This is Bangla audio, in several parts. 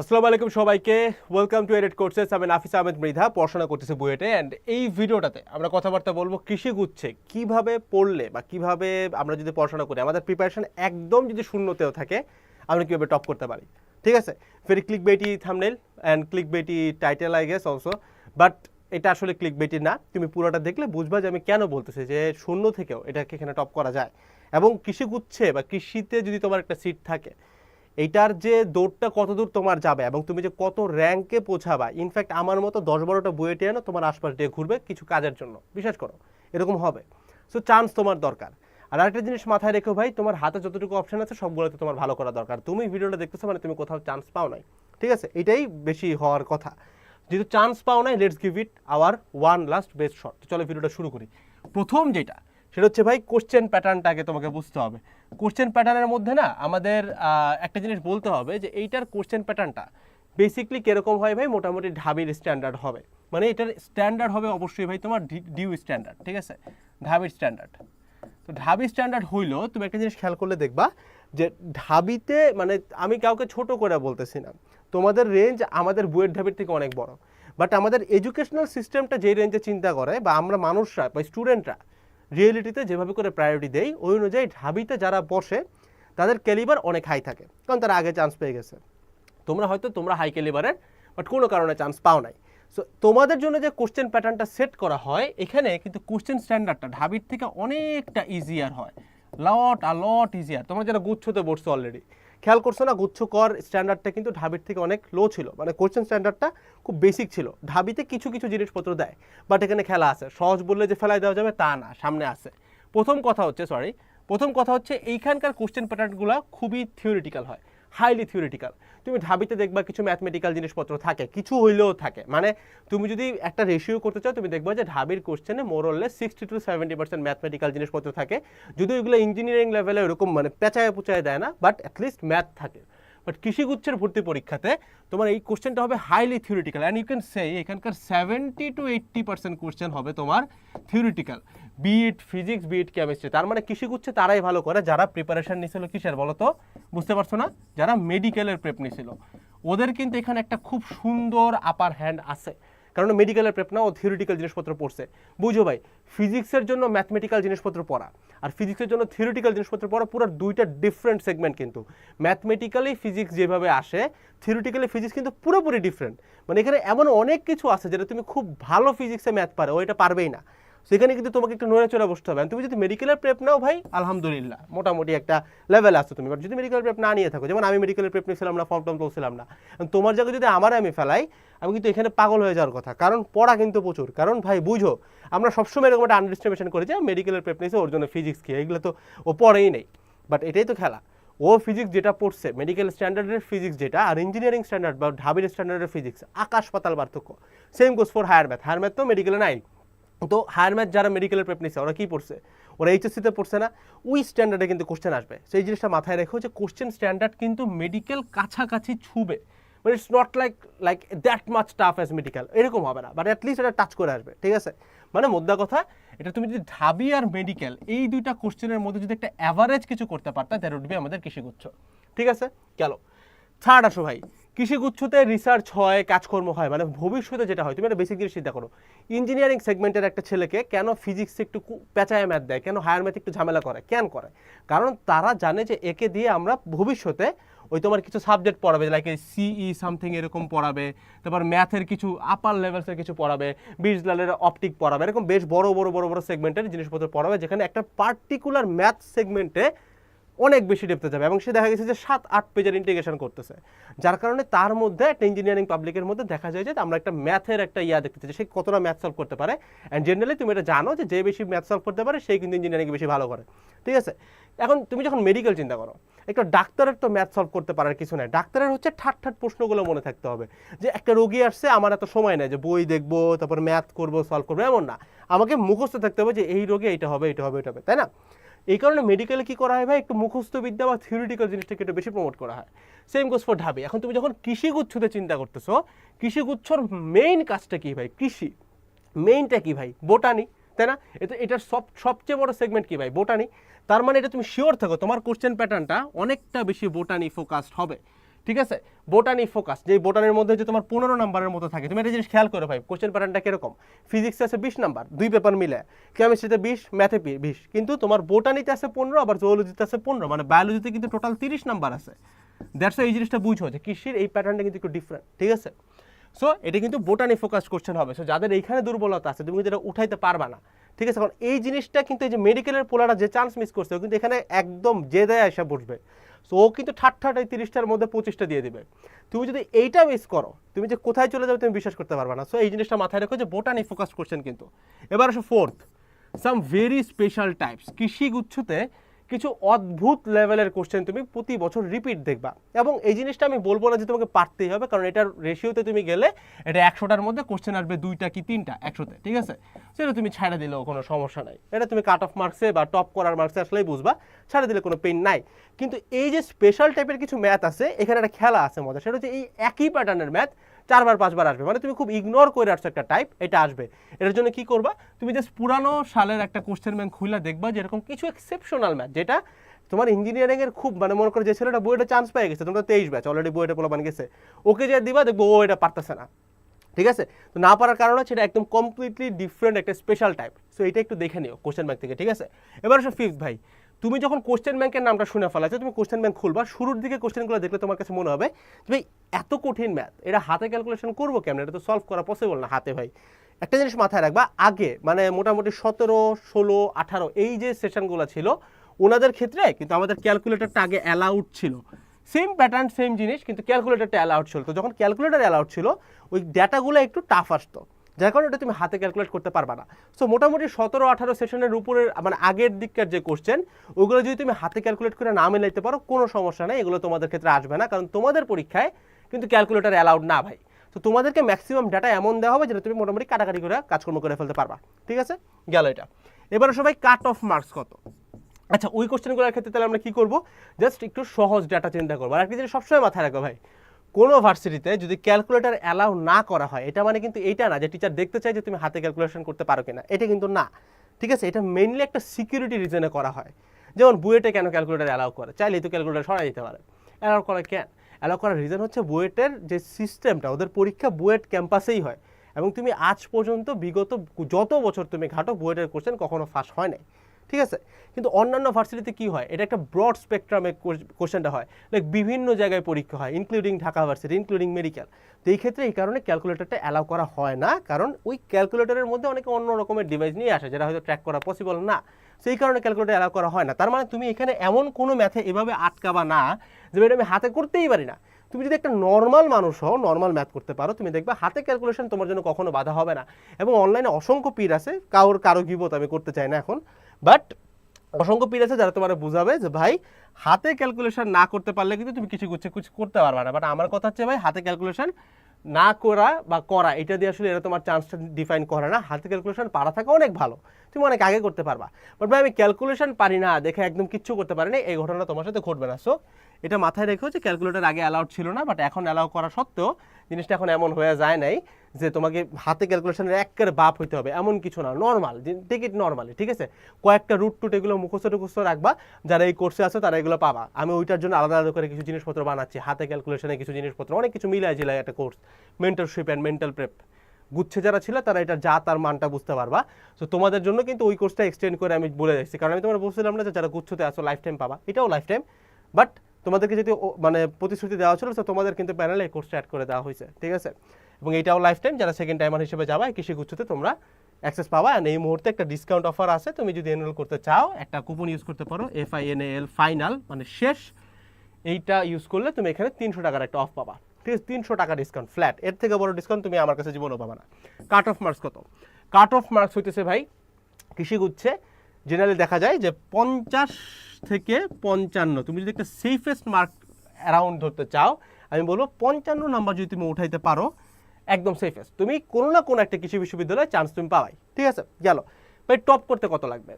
আসসালামু আলাইকুম সবাইকে। ওয়েলকাম টু এডেড কোর্সেস আমি নাফিস আহমেদ মৃধা, পড়াশোনা করতেছি বুয়েটে। অ্যান্ড এই ভিডিওটাতে আমরা কথাবার্তা বলব কৃষি গুচ্ছে। কীভাবে পড়লে বা কীভাবে আমরা যদি পড়াশোনা করি, আমাদের প্রিপারেশন একদম যদি শূন্যতেও থাকে, আমরা কীভাবে টপ করতে পারি? ঠিক আছে? Very click baity thumbnail and click baity title I guess also but এটা আসলে ক্লিক বেটি না। তুমি পুরোটা দেখলে বুঝবা যে আমি কেন বলতেছি যে শূন্য থেকেও এটাকে এখানে টপ করা যায়। এবং কৃষি গুচ্ছে বা কৃষিতে যদি তোমার একটা সিট থাকে এইটার যে দৌড়টা কত দূর তোমার যাবে এবং তুমি যে কত র্যাঙ্কে পৌঁছাবা ইনফ্যাক্ট আমার মতো দশ বারোটা বইয়েটে এনো তোমার আশপাশ দিয়ে ঘুরবে কিছু কাজের জন্য। বিশ্বাস করো, এরকম হবে। সো চান্স তোমার দরকার। আর আরেকটা জিনিস মাথায় রেখো ভাই, তোমার হাতে যতটুকু অপশন আছে সবগুলোতে তোমার ভালো করা দরকার। তুমি ভিডিওটা দেখতেছো মানে তুমি কোথাও চান্স পাও নাই। ঠিক আছে? এটাই বেশি হওয়ার কথা। যেহেতু চান্স পাও নাই let's give it our one last best shot চলো ভিডিওটা শুরু করি। প্রথম যেটা সেটা হচ্ছে ভাই কোশ্চেন প্যাটার্নটাকে তোমাকে বুঝতে হবে। কোশ্চেন প্যাটার্নের মধ্যে না আমাদের একটা জিনিস বলতে হবে যে এইটার কোশ্চেন প্যাটার্নটা বেসিকলি কীরকম হয় ভাই? মোটামুটি ঢাবির স্ট্যান্ডার্ড হবে। মানে এটার স্ট্যান্ডার্ড হবে অবশ্যই ভাই তোমার ডিউ স্ট্যান্ডার্ড ঠিক আছে? ঢাবির স্ট্যান্ডার্ড তো ঢাবি স্ট্যান্ডার্ড হইলেও তুমি একটা জিনিস খেয়াল করলে দেখবা যে ঢাবিতে মানে আমি কাউকে ছোট করে বলতেছি না। তোমাদের রেঞ্জ আমাদের বইয়ের ঢাবির থেকে অনেক বড়। বাট আমাদের এডুকেশনাল সিস্টেমটা যে রেঞ্জে চিন্তা করে বা আমরা মানুষরা বা স্টুডেন্টরা রিয়েলিটিতে যেভাবে করে প্রায়োরিটি দেই, ওই অনুযায়ী ঢাবিতে যারা বসে, তাদের ক্যালিবার অনেক হাই থাকে। কারণ তারা আগে চান্স পেয়ে গেছে। তোমরা হয়তো, তোমরা হাই ক্যালিবারের বাট কোনো কারণে চান্স পাও নাই। সো তোমাদের জন্য যে কোশ্চেন প্যাটার্নটা সেট করা হয়, এখানে কিন্তু কোশ্চেন স্ট্যান্ডার্ডটা ঢাবির থেকে অনেকটা ইজিয়ার হয়। লট আ লট ইজিয়ার তোমরা যারা গুচ্ছতে বসছো অলরেডি খেয়াল করছ না, গুচ্ছ কর স্ট্যান্ডার্ডটা কিন্তু ঢাবির থেকে অনেক লো ছিল। মানে কোশ্চেন স্ট্যান্ডার্ডটা খুব বেসিক ছিল। ঢাবিতে কিছু কিছু জিনিসপত্র দেয় বাট এখানে খেলা আছে। সহজ বললে যে ফেলাই দেওয়া যাবে, তা না, সামনে আছে। প্রথম কথা হচ্ছে সরি প্রথম কথা হচ্ছে, এইখানকার কোশ্চেন প্যাটার্নগুলো খুবই থিওরিটিক্যাল হয় হাইলি থিওরিটিক্যাল তুমি ঢাবিতে দেখবা কিছু ম্যাথমেটিক্যাল জিনিসপত্র থাকে, কিছু হইলেও থাকে। মানে তুমি যদি একটা রেশিও করতে চাও, তুমি দেখবা যে ঢাবির কোশ্চেনে মোরললে sixty two seventy percent mathematical জিনিসপত্র থাকে। যদিও এগুলো ইঞ্জিনিয়ারিং লেভেলে এরকম মানে পেঁচায় পুচায় দেয় না বাট অ্যাটলিস্ট ম্যাথ থাকে। বাট কৃষিগুচ্ছের ভর্তি পরীক্ষাতে তোমার এই কোশ্চেনটা হবে highly theoretical and you can say এখানকার seventy two eighty percent question হবে তোমার theoretical bit physics bit chemistry তার মানে কৃষিগুচ্ছে তারাই ভালো করে। যারা প্রিপারেশন নিয়েছিল কিসের বলো তো বুঝতে পারছ না? যারা মেডিকেলের প্রেপ নিয়েছিল ওদের কিন্তু এখানে একটা খুব সুন্দর আপার হ্যান্ড আছে। কারণ মেডিকেলের প্রেপ না, ও থিওরিটিক্যাল জিনিসপত্র পড়ছে। বুঝো ভাই ফিজিক্সের জন্য ম্যাথমেটিক্যাল জিনিসপত্র পড়া। আর ফিজিক্সের জন্য থিওরিটিক্যাল জিনিসপত্র পড়া পুরো দুইটা ডিফারেন্ট সেগমেন্ট কিন্তু। ম্যাথমেটিক্যালি ফিজিক্স যেভাবে আসে থিওরিটিক্যালি ফিজিক্স কিন্তু পুরোপুরি ডিফারেন্ট মানে এখানে এমন অনেক কিছু আছে যেটা তুমি খুব ভালো ফিজিক্সে ম্যাথ পারে। ও এটা পারবেই না। সেখানে কিন্তু তোমাকে একটু নড়ে চড়ে বসতে হবে। তুমি যদি মেডিকেলের প্রেপ নাও ভাই, আলহামদুলিল্লাহ, মোটামুটি একটা লেভেল আছে তুমি। যদি মেডিকেল প্রেপ না নিয়ে থাকো, যেমন আমি মেডিকেলের প্রেপ নিয়েছিলাম না ফর্ম টর্ম তুলছিলাম না। তোমার জায়গায় যদি আমার আমি ফেলাই, আমি কিন্তু এখানে পাগল হয়ে যাওয়ার কথা। কারণ পড়া কিন্তু প্রচুর। কারণ ভাই, বুঝো, আমরা সবসময় এরকম একটা আন্ডারস্টিমেশন করি যে মেডিকেলের প্রেপ নিয়েছে, ওর জন্য ফিজিক্স কি? এগুলো তো ও পড়েই নেই। বাট এটাই তো খেলা। ও ফিজিক্স যেটা পড়ছে মেডিকেল স্ট্যান্ডার্ডের ফিজিক্স যেটা, আর ইঞ্জিনিয়ারিং স্ট্যান্ডার্ড বা ঢাবির স্ট্যান্ডার্ডের ফিজিক্স আকাশ পাতাল পার্থক্য। Same goes for higher math higher math তো মেডিকেলে নাই। তো হায়ার ম্যাথ যারা মেডিকেলের প্রেপ নিচ্ছে ওরা কি পড়ছে? ওরা এইচএসসিতে পড়ছে না, ওই স্ট্যান্ডার্ডে কিন্তু কোশ্চেন আসবে। সেই জিনিসটা মাথায় রেখো যে কোশ্চেন স্ট্যান্ডার্ড কিন্তু মেডিকেল কাছাকাছি ছুবে। মানে it's not like like that much tough as medical এরকম হবে না বাট অ্যাটলিস্ট এটা টাচ করে আসবে, ঠিক আছে? মানে মোদ্দা কথা, এটা তুমি যদি ঢাবি আর মেডিকেল এই দুইটা কোশ্চেনের মধ্যে যদি একটা অ্যাভারেজ কিছু করতে পারতা দ্যাট উড বি আমাদের কৃষিগুচ্ছ। ঠিক আছে? গেল থার্ড আসো ভাই। কৃষিগুচ্ছতে রিসার্চ হয়, কাজকর্ম হয় মানে ভবিষ্যতে যেটা হয়, তুমি একটা বেসিক জিনিস চিন্তা করো। ইঞ্জিনিয়ারিং সেগমেন্টের একটা ছেলেকে কেন ফিজিক্স একটু পেঁচায় ম্যাথ দেয়, কেন হায়ার ম্যাথ একটু ঝামেলা করে, কেন করে? কারণ তারা জানে যে একে দিয়ে আমরা ভবিষ্যতে ওই তোমার কিছু সাবজেক্ট পড়াবে লাইক সিই সামথিং এরকম পড়াবে তারপর ম্যাথের কিছু আপার লেভেলসের কিছু পড়াবে বিজলালের অপটিক পড়াবে, এরকম বেশ বড় বড় বড় বড় সেগমেন্টের জিনিসপত্র পড়াবে, যেখানে একটা পার্টিকুলার ম্যাথ সেগমেন্টে অনেক বেশি ডেপতে যাবে এবং সে দেখা গেছে যে সাত, আট পেজের ইন্টিগ্রেশন করতেছে। যার কারণে তার মধ্যে একটা ইঞ্জিনিয়ারিং পাবলিকের মধ্যে দেখা যায় যে আমরা একটা ম্যাথের একটা ইয়া দেখতে চাই, সে কতটা ম্যাথ সলভ করতে পারে। অ্যান্ড জেনারেলি তুমি এটা জানো যে যে বেশি ম্যাথ সলভ করতে পারে সেই কিন্তু ইঞ্জিনিয়ারিং বেশি ভালো করে। ঠিক আছে? এখন তুমি যখন মেডিকেল চিন্তা করো, একটা ডাক্তারের তো ম্যাথ সলভ করতে পারার কিছু নাই। ডাক্তারের হচ্ছে ঠাট ঠাট প্রশ্নগুলো মনে থাকতে হবে। যে একটা রোগী আসছে, আমার এত সময় নেই যে বই দেখব, তারপর ম্যাথ করব সলভ করব, এমন না। আমাকে মুখস্থ থাকতে হবে যে এই রোগে এইটা হবে এটা হবে এটা হবে, তাই না? এই কারণে মেডিকেলে কী করা হয় ভাই? একটু মুখস্থবিদ্যা বা থিওরিটিক্যাল জিনিসটাকে একটু বেশি প্রমোট করা হয়। সেম গোস ফর ঢাবি। এখন তুমি যখন কৃষিগুচ্ছতে চিন্তা করতেছো কৃষিগুচ্ছর মেইন কাজটা কী ভাই? কৃষি। মেইনটা কী ভাই? বোটানি, তাই না? এটা এটার সব, সবচেয়ে বড় সেগমেন্ট কী ভাই? বোটানি। তার মানে এটা তুমি শিওর থাকো, তোমার কোশ্চেন প্যাটার্নটা অনেকটা বেশি বোটানি ফোকাসড হবে। ঠিক আছে? বোটানি ফোকাস যে বোটানের মধ্যে যে তোমার পনেরো নাম্বারের মতো থাকে। তুমি একটা জিনিস খেয়াল করে ভাই কোশ্চেন প্যাটার্নটা কীরকম? ফিজিক্সে আছে বিশ নাম্বার, দুই পেপার মিলে। কেমিস্ট্রিতে বিশ ম্যাথে বিশ। কিন্তু তোমার বোটানিতে আছে পনেরো, আবার জুওলজিতে আছে পনেরো। মানে বায়োলজিতে কিন্তু টোটাল তিরিশ নাম্বার আছে। দ্যাটস এই জিনিসটা বুঝো যে কৃষির এই প্যাটার্নটা কিন্তু একটু ডিফারেন্ট ঠিক আছে? সো এটা কিন্তু বোটানি ফোকাস কোশ্চেন হবে। সো যাদের এইখানে দুর্বলতা আছে, তুমি কিন্তু এটা উঠাইতে পারবা না। ঠিক আছে? কারণ এই জিনিসটা কিন্তু এই যে মেডিকেলের পোলারা যে চান্স মিস করছে কিন্তু এখানে একদম যে দেয় এসে বসবে। সো ও কিন্তু ঠাট ঠাট এই তিরিশটার মধ্যে পঁচিশটা দিয়ে দেবে। তুমি যদি এইটা মিস করো, তুমি যে কোথায় চলে যাবে তুমি বিশ্বাস করতে পারবে না। সো এই জিনিসটা মাথায় রেখো যে বোটানি ফোকাস করছেন কিন্তু। এবার আসো fourth some very special types কৃষি গুচ্ছতে কিছু অদ্ভুত লেভেলের কোশ্চেন তুমি প্রতি বছর রিপিট দেখবা। এবং এই জিনিসটা আমি বলব না যে তোমাকে পারতেই হবে, কারণ এটার রেশিওতে তুমি গেলে এটা একশোটার মধ্যে কোশ্চেন আসবে দুইটা কি তিনটা একশোতে, ঠিক আছে? সেটা তুমি ছাড়া দিলেও কোনো সমস্যা নাই। এটা তুমি কাট অফ মার্কসে বা টপ করার মার্কসে আসলেই বুঝবা, ছাড়া দিলে কোনো পেন নাই। কিন্তু এই যে স্পেশাল টাইপের কিছু ম্যাথ আছে, এখানে একটা খেলা আছে মজা, সেটা হচ্ছে এই একই প্যাটার্নের ম্যাথ চারবার, পাঁচবার আসবে। মানে তুমি খুব ইগনোর করে আসছো একটা টাইপ এটা আসবে। এটার জন্য কি করবা? তুমি জাস্ট পুরানো সালের একটা কোশ্চেন ব্যাংক খুলে দেখবা যে এরকম কিছু এক্সেপশনাল ম্যাথ যেটা তোমার ইঞ্জিনিয়ারিং এর খুব মানে মনে করো যে ছেলেটা বইটা চান্স পেয়ে গেছে, তোমরা তেইশ ব্যাচ অলরেডি বইটা পোলাপান গেছে। ওকে যে দিবা, দেখব ও এটা পারতেছে না। ঠিক আছে? তো না পারার কারণ হচ্ছে এটা একদম কমপ্লিটলি ডিফারেন্ট একটা স্পেশাল টাইপ সো এটা একটু দেখে নিও কোশ্চেন ব্যাংক থেকে, ঠিক আছে? এবার আসো ফিফথ ভাই। তুমি যখন কোশ্চেন ব্যাংকের নামটা শুনে ফেলাছো, তুমি কোশ্চেন ব্যাংক খুলবা, শুরুর দিকে কোশ্চেনগুলো দেখলে তোমার কাছে মনে হবে ভাই, এত কঠিন ম্যাথ এটা হাতে ক্যালকুলেশন করব কেমন? এটা তো সলভ করা পসিবল না হাতে ভাই। একটা জিনিস মাথায় রাখবা, আগে মানে মোটামুটি সতেরো, ষোলো, আঠারো, এই যে সেশনগুলো ছিল, ওনাদের ক্ষেত্রে কিন্তু আমাদের ক্যালকুলেটরটা আগে অ্যালাউড ছিল। সেম প্যাটার্ন সেম জিনিস, কিন্তু ক্যালকুলেটরটা অ্যালাউড ছিল। তো যখন ক্যালকুলেটর অ্যালাউড ছিল, ওই ডেটাগুলো একটু টাফ আসতো। যার কারণে এটা তুমি হাতে ক্যালকুলেট করতে পারবা না। সো মোটামুটি সতেরো আঠারো সেশনের উপরের মানে আগের দিককার যে কোশ্চেন ওগুলো যদি তুমি হাতে ক্যালকুলেট করে না মেলাইতে পারো, কোনো সমস্যা নেই, এগুলো তোমাদের ক্ষেত্রে আসবে না, কারণ তোমাদের পরীক্ষায় কিন্তু ক্যালকুলেটর অ্যালাউড না ভাই। তো তোমাদেরকে ম্যাক্সিমাম ডাটা এমন দেওয়া হবে যেটা তুমি মোটামুটি কাটাকাটি করে কাজকর্ম করে ফেলতে পারবা। ঠিক আছে? গেল এটা। এবারে সবাই কাট অফ মার্কস কত? আচ্ছা ওই কোশ্চেনগুলোর ক্ষেত্রে তাহলে আমরা কী করব? জাস্ট একটু সহজ ডাটা চিন্তা করব। আর একটা জিনিস সবসময় মাথায় রাখো ভাই কোনো ভার্সিটিতে যদি ক্যালকুলেটার অ্যালাউ না করা হয়, এটা মানে কিন্তু এইটা না যে টিচার দেখতে চায় যে তুমি হাতে ক্যালকুলেশন করতে পারো কিনা। এটা কিন্তু না। ঠিক আছে? এটা মেইনলি একটা সিকিউরিটি রিজনে করা হয়। যেমন বুয়েটে কেন ক্যালকুলেটার অ্যালাউ করে? চাইলেই তো ক্যালকুলেটর সরাই দিতে পারে। অ্যালাউ করা কেন? অ্যালাউ করার রিজন হচ্ছে বুয়েটের যে সিস্টেমটা ওদের পরীক্ষা বুয়েট ক্যাম্পাসেই হয়। এবং তুমি আজ পর্যন্ত বিগত যত বছর তুমি ঘাটো, বুয়েটের কোশ্চেন কখনো ফাঁস হয় নাই। ঠিক আছে? কিন্তু অন্যান্য ভার্সিটিতে কি হয়? এটা একটা ব্রড স্পেকট্রামে কোশ্চেনটা হয়। লাইক বিভিন্ন জায়গায় পরীক্ষা হয় including Dhaka varsity including medical তো এই ক্ষেত্রে এই কারণে ক্যালকুলেটরটা অ্যালাউ করা হয় না। কারণ ওই ক্যালকুলেটরের মধ্যে অনেকে অন্য রকমের ডিভাইস নিয়ে আসে, যেটা হয়তো ট্র্যাক করা পসিবল না। সেই কারণে ক্যালকুলেটর অ্যালাউ করা হয় না। তার মানে তুমি এখানে এমন কোনো ম্যাথে এভাবে আটকাবা না, যে এটা আমি হাতে করতেই পারি না। তুমি যদি একটা নর্মাল মানুষ হও নর্মাল ম্যাথ করতে পারো, তুমি দেখবে হাতে ক্যালকুলেশন তোমার জন্য কখনো বাধা হবে না। এবং অনলাইনে অসংখ্য পীর আছে। কারোর, কারও গিবত আমি করতে চাই না এখন। বাট অসংখ্য পীর আছে যারা তোমার বুঝাবে যে ভাই, হাতে ক্যালকুলেশন না করতে পারলে কিন্তু তুমি কিছু কিছু কিছু করতে পারবে না। বাট আমার কথা হচ্ছে ভাই, হাতে ক্যালকুলেশন না করা বা করা, এটা দিয়ে আসলে এটা তোমার চান্সটা ডিফাইন করে না। হাতে ক্যালকুলেশন পারা থাকা অনেক ভালো। তুমি অনেক আগে করতে পারবা। বাট ভাই, আমি ক্যালকুলেশন পারি না, দেখে একদম কিচ্ছু করতে পারি না, এই ঘটনা তোমার সাথে ঘটবে না। সো এটা মাথায় রেখো যে ক্যালকুলেটর আগে অ্যালাউড ছিল না বাট এখন অ্যালাউ করা সত্ত্বেও জিনিসটা এখন এমন হয়ে যায় নাই। যে তোমাকে হাতে ক্যালকুলেশনের একের বাপ হইতে হবে, এমন কিছু না নর্মাল টিকিট নর্মালি ঠিক আছে? কয়েকটা রুট টুট এগুলো মুখস্থ টুখস্থ রাখবা, যারা এই কোর্সে আছে তারা এগুলো পাবা। আমি ওইটার জন্য আলাদা আলাদা করে কিছু জিনিসপত্র বানাচ্ছি, হাতে ক্যালকুলেশনে কিছু জিনিসপত্র, অনেক কিছু মিলাই ঝিলাই একটা course mentorship and mental prep গুচ্ছে যারা ছিল তারা এটা যা তার মানটা বুঝতে পারবা। তো তোমাদের জন্য কিন্তু ওই কোর্সটা এক্সটেন্ড করে আমি বলে দিচ্ছি। কারণ আমি তোমার বলছিলাম না যে যারা গুচ্ছতে আসো লাইফ টাইম পাবা। এটাও লাইফ টাইম বাট তোমাদেরকে যদি মানে প্রতিশ্রুতি দেওয়া ছিল তো তোমাদের কিন্তু প্যানেলে এই কোর্সটা অ্যাড করে দেওয়া হয়েছে, ঠিক আছে? এবং এটাও লাইফ টাইম যারা সেকেন্ড টাইমার হিসেবে যাবা কৃষি গুচ্ছতে তোমরা অ্যাক্সেস পাবা। অ্যান্ড এই মুহূর্তে একটা ডিসকাউন্ট অফার আছে। তুমি যদি এনরোল করতে চাও, একটা কুপন ইউজ করতে পারো F I N L final মানে শেষ। এইটা ইউজ করলে তুমি এখানে তিনশো টাকার একটা অফ পাবা। ঠিক আছে? তিনশো টাকা ডিসকাউন্ট ফ্ল্যাট এর থেকে বড় ডিসকাউন্ট তুমি আমার কাছে জীবনও পাবা না। কাট অফ মার্কস কত? কাট অফ মার্কস হইতেছে ভাই, কৃষি গুচ্ছে। জেনারেলি দেখা যায় যে পঞ্চাশ থেকে পঞ্চান্ন। তুমি যদি একটা সেফেস্ট মার্ক অ্যারাউন্ড ধরতে চাও, আমি বলব পঞ্চান্ন নাম্বার যদি তুমি উঠাইতে পারো একদম সেফেস্ট তুমি কোনো না কোনো একটা কৃষি বিশ্ববিদ্যালয়ে চান্স তুমি পাবাই ঠিক আছে? গেল। ভাই টপ করতে কত লাগবে?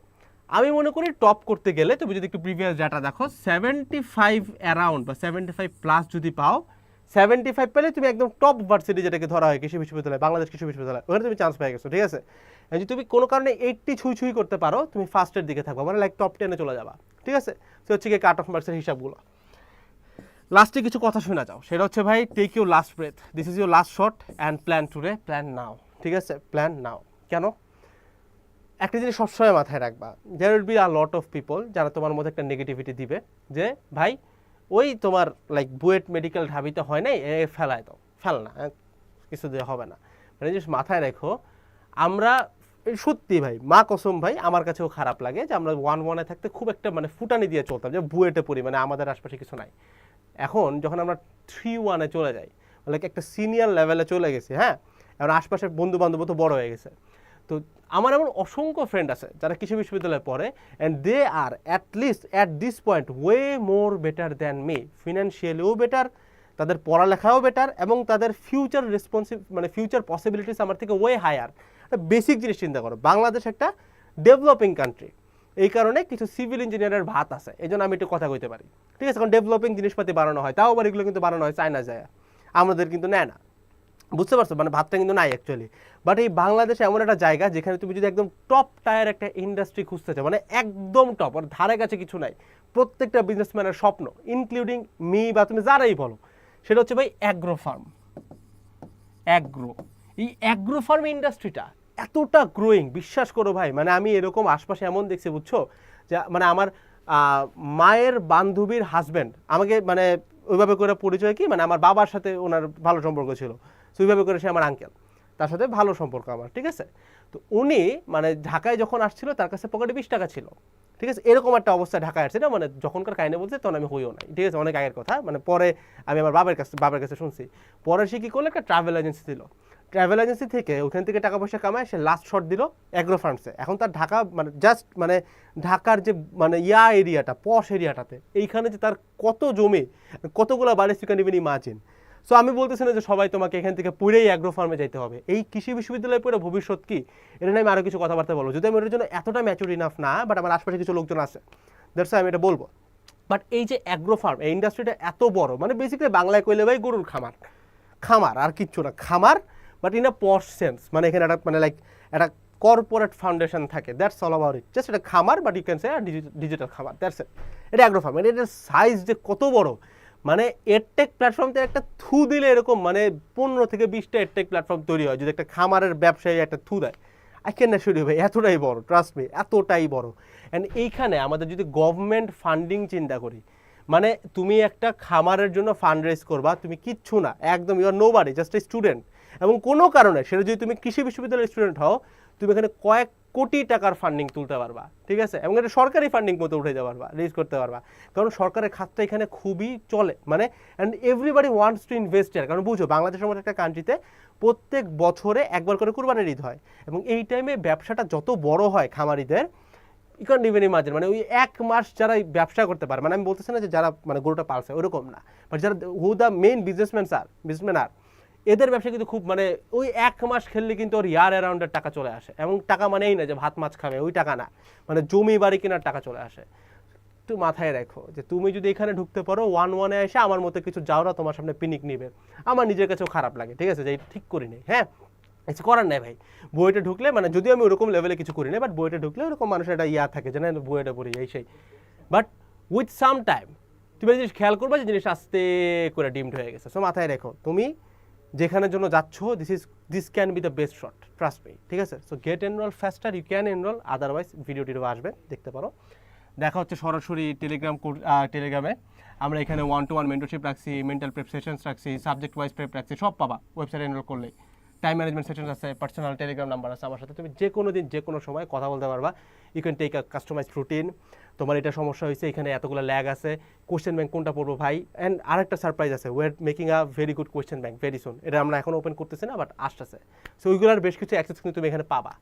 আমি মনে করি টপ করতে গেলে, তুমি যদি একটু প্রিভিয়াস ডাটা দেখো সেভেন্টি ফাইভ অ্যারাউন্ড বা সেভেন্টি ফাইভ প্লাস যদি পাও সেভেন্টি ফাইভ পেলে তুমি একদম টপ ভার্সিটি যেটাকে ধরা হয়, কৃষি বিশ্ববিদ্যালয়, বাংলাদেশ কৃষি বিশ্ববিদ্যালয়, ওখানে তুমি চান্স পেয়ে গেছো, ঠিক আছে? যদি তুমি কোনো কারণে এইটটি ছুঁই ছুঁই করতে পারো, তুমি ফার্স্টের দিকে থাকব মানে লাইক টপ টেনে চলে যাবা, ঠিক আছে? তো হচ্ছে গিয়ে কাট অফ মার্কসের হিসাবগুলো। লাস্টে কিছু কথা শোনা যাও। সেটা হচ্ছে ভাই take you last breath this is your last shot and plan today plan now ঠিক আছে? প্ল্যান নাও কেন? একটা জিনিস সবসময় মাথায় রাখবা there will be a lot of people যারা তোমার মধ্যে একটা নেগেটিভিটি দিবে, যে ভাই, ওই তোমার লাইক বুয়েট মেডিকেল ঢাবিতে হয় নাই, এ ফেলায় দাও। ফেল না কিছু দিয়ে হবে না। মানে জিনিস মাথায় রেখো, আমরা, সত্যি ভাই, মা কসম ভাই, আমার কাছেও খারাপ লাগে যে আমরা ওয়ান ওয়ানে থাকতে খুব একটা মানে ফুটানি দিয়ে চলতাম, যে বুয়েটে পড়ি মানে আমাদের আশপাশে কিছু নাই। এখন যখন আমরা থ্রি ওয়ানে চলে যাই লাইক একটা সিনিয়র লেভেলে চলে গেছি হ্যাঁ? এখন আশপাশের বন্ধু বান্ধব তো বড় হয়ে গেছে। তো আমার এমন অসংখ্য ফ্রেন্ড আছে যারা কৃষি বিশ্ববিদ্যালয়ে পড়ে and they are at least at this point way more better than me ফিনান্সিয়ালিও better তাদের পড়ালেখাও বেটার এবং তাদের ফিউচার রেসপন্সিভ মানে ফিউচার পসিবিলিটিস আমার থেকে ওয়ে হায়ার বেসিক জিনিস চিন্তা করো, বাংলাদেশ একটা ডেভেলপিং কান্ট্রি এই কারণে কিছু সিভিল ইঞ্জিনিয়ারের ভাত আছে। এই জন্য আমি একটু কথা কইতে পারি। ঠিক আছে কারণ ডেভেলপিং জিনিসপাতি বানানো হয়। তাও আবার এগুলো কিন্তু বানানো হয় চায়না যায়। আমাদের কিন্তু নেয় না। বুঝতে পারছ? মানে ভাতটা কিন্তু নাই অ্যাকচুয়ালি বাট এই বাংলাদেশে এমন একটা জায়গা যেখানে তুমি যদি একদম টপ টায়ার একটা ইন্ডাস্ট্রি খুঁজতে চাও মানে একদম টপ আর ধারে কাছে কিছু নাই। প্রত্যেকটা বিজনেসম্যানের স্বপ্ন ইনক্লুডিং মি বা তুমি যারাই বলো, সেটা হচ্ছে ভাই অ্যাগ্রো ফার্ম অ্যাগ্রো এই অ্যাগ্রো ফার্ম ইন্ডাস্ট্রিটা এতটা গ্রোয়িং বিশ্বাস করো ভাই মানে আমি এরকম আশপাশে এমন দেখছি, বুঝছ? যে মানে আমার মায়ের বান্ধবীর হাজব্যান্ড আমাকে মানে ওইভাবে করে পরিচয় কি মানে আমার বাবার সাথে ওনার ভালো সম্পর্ক ছিল, তো ওইভাবে করে সে আমার আঙ্কেল তার সাথে ভালো সম্পর্ক আমার, ঠিক আছে? তো উনি মানে ঢাকায় যখন আসছিল, তার কাছে পকেটে বিশ টাকা ছিল, ঠিক আছে? এরকম একটা অবস্থা ঢাকায় আসছে, না? মানে যখনকার কাহিনী বলছে, তখন আমি হইও নাই, ঠিক আছে? অনেক আগের কথা মানে পরে আমি আমার বাবার কাছে বাবার কাছে শুনছি, পরে সে কী করল, একটা ট্রাভেল এজেন্সি ছিল ট্রাভেল এজেন্সি থেকে ওখান থেকে টাকা পয়সা কামায়, সে লাস্ট শট দিল অ্যাগ্রো ফার্মসে এখন তার ঢাকা মানে জাস্ট মানে ঢাকার যে মানে ইয়া এরিয়াটা পশ এরিয়াটাতে এইখানে যে তার কত জমি, কতগুলো বাড়ি সেখানে ইভেন ইমাজিন সো আমি বলতেছি না যে সবাই তোমাকে এখান থেকে পুরেই অ্যাগ্রো ফার্মে যাইতে হবে। এই কৃষি বিশ্ববিদ্যালয়ে পড়ে ভবিষ্যৎ কি? এটা নিয়ে আমি আরও কিছু কথাবার্তা বলব। যদি আমি ওটার জন্য এতটা ম্যাচুর ইনাফ না বাট আমার আশপাশে কিছু লোকজন আছে দ্যাটস আমি এটা বলব। বাট এই যে অ্যাগ্রো ফার্ম এই ইন্ডাস্ট্রিটা এত বড় মানে বেসিক্যালি বাংলায় কইলে ভাই গরুর খামার। খামার, আর কিচ্ছু না। খামার but in a posh sense মানে এখানে একটা মানে লাইক একটা কর্পোরেট ফাউন্ডেশন থাকে। That's all about it just এটা খামার but you can say digital খামার। দ্যাটস ইট এটা অ্যাগ্রো ফার্ম এটার সাইজ যে কত বড় মানে এডটেক প্ল্যাটফর্মতে একটা থু দিলে এরকম মানে পনেরো থেকে বিশটা এডটেক প্ল্যাটফর্ম তৈরি হয়। যদি একটা খামারের ব্যবসায়ী একটা থু দেয়। আই ক্যান শুরু ভাই, এতটাই বড় ট্রাস্ট মি এতটাই বড়। অ্যান্ড এইখানে আমাদের যদি গভর্নমেন্ট ফান্ডিং চিন্তা করি মানে তুমি একটা খামারের জন্য ফান্ড রেজ করবা, তুমি কিচ্ছু না, একদম you're nobody just a student এবং কোনো কারণে সেটা যদি তুমি কৃষি বিশ্ববিদ্যালয়ের স্টুডেন্ট হও, তুমি এখানে কয়েক কোটি টাকার ফান্ডিং তুলতে পারবা, ঠিক আছে? এবং এটা সরকারি ফান্ডিং মতো উঠে যেতে পারবা রেজ করতে পারবা। কারণ সরকারের খাতটা এখানে খুবই চলে মানে and everybody wants to invest ইয়ার কারণ বুঝো, বাংলাদেশের মতো একটা কান্ট্রিতে প্রত্যেক বছরে একবার করে কুরবানির ঈদ হয়। এবং এই টাইমে ব্যবসাটা যত বড় হয় খামারিদের ইউ ক্যান ইভেন ইমাজিন মানে ওই এক মাস যারা ব্যবসা করতে পারে মানে আমি বলতেছি না যে যারা মানে গরুটা পালছে, ওরকম না। বাট যারা হু দ্য মেইন বিজনেসম্যান আর বিজনেসম্যান আর এদের ব্যবসা কিন্তু খুব মানে ওই এক মাস খেললে কিন্তু ওর ইয়ার অ্যারাউন্ডের টাকা চলে আসে। এবং টাকা মানে এই না যে ভাত মাছ খাবে, ওই টাকা না। মানে জমি বাড়ি কেনার টাকা চলে আসে। একটু মাথায় রাখো যে তুমি যদি এখানে ঢুকতে পারো ওয়ান ওয়ানে এসে আমার মতো কিছু যাওরা তোমার সামনে পিনিক নিবে। আমার নিজের কাছেও খারাপ লাগে, ঠিক আছে? যে ঠিক করি নেই হ্যাঁ? কিছু করার নাই ভাই। বইটা ঢুকলে মানে যদিও আমি ওরকম লেভেলে কিছু করি না বাট বইটা ঢুকলে ওরকম মানুষের একটা ইয়া থাকে যে না বইটা পড়ি এই সেই। বাট উইথ সাম টাইম তুমি জিনিস খেয়াল করবে, যে জিনিস আস্তে করে ডিমড হয়ে গেছে। সো মাথায় রেখো, তুমি যেখানের জন্য যাচ্ছ this is this can be the best shot trust me ঠিক আছে? So get enroll faster you can enroll otherwise video আসবে, দেখতে পারো। দেখা হচ্ছে সরাসরি টেলিগ্রাম টেলিগ্রামে আমরা এখানে ওয়ান টু ওয়ান মেন্টরশিপ রাখছি মেন্টাল প্রেপ সেশনস রাখছি সাবজেক্ট ওয়াইজ প্রেপ রাখছি, সব পাবা ওয়েবসাইট এনরোল করলেই। টাইম ম্যানেজমেন্ট সেশন আছে পার্সোনাল টেলিগ্রাম নাম্বার আছে আমার সাথে। তুমি যে কোনো দিন যে কোনো সময় কথা বলতে পারবা। You can take a customise routine তোমার এটা সমস্যা হয়েছে, এখানে এতগুলো ল্যাগ আছে। কোশ্চেন ব্যাংক কোনটা পড়ব ভাই? অ্যান্ড আরেকটা সারপ্রাইজ আছে we're making a very good question bank very soon এটা আমরা এখন ওপেন করতেছি না বাট আসতেছে। সো ওইগুলোর বেশ কিছু অ্যাক্সেস কিন্তু তুমি এখানে পাবা।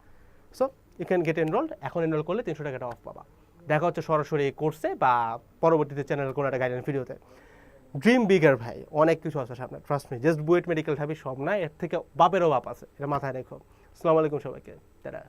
So you can get enrolled এখন এনরোল করলে তিনশো টাকাটা অফ পাবা। দেখা হচ্ছে সরাসরি কোর্সে বা পরবর্তীতে চ্যানেল কোনো একটা গাইডেন্স ভিডিওতে ড্রিম বিগার ভাই। অনেক কিছু আছে সামনে trust me just BUET medical ঢাবি সব না এর থেকে বাপেরও বাপ আছে। এটা মাথায় রেখো। আসসালামু আলাইকুম সবাইকে। তারা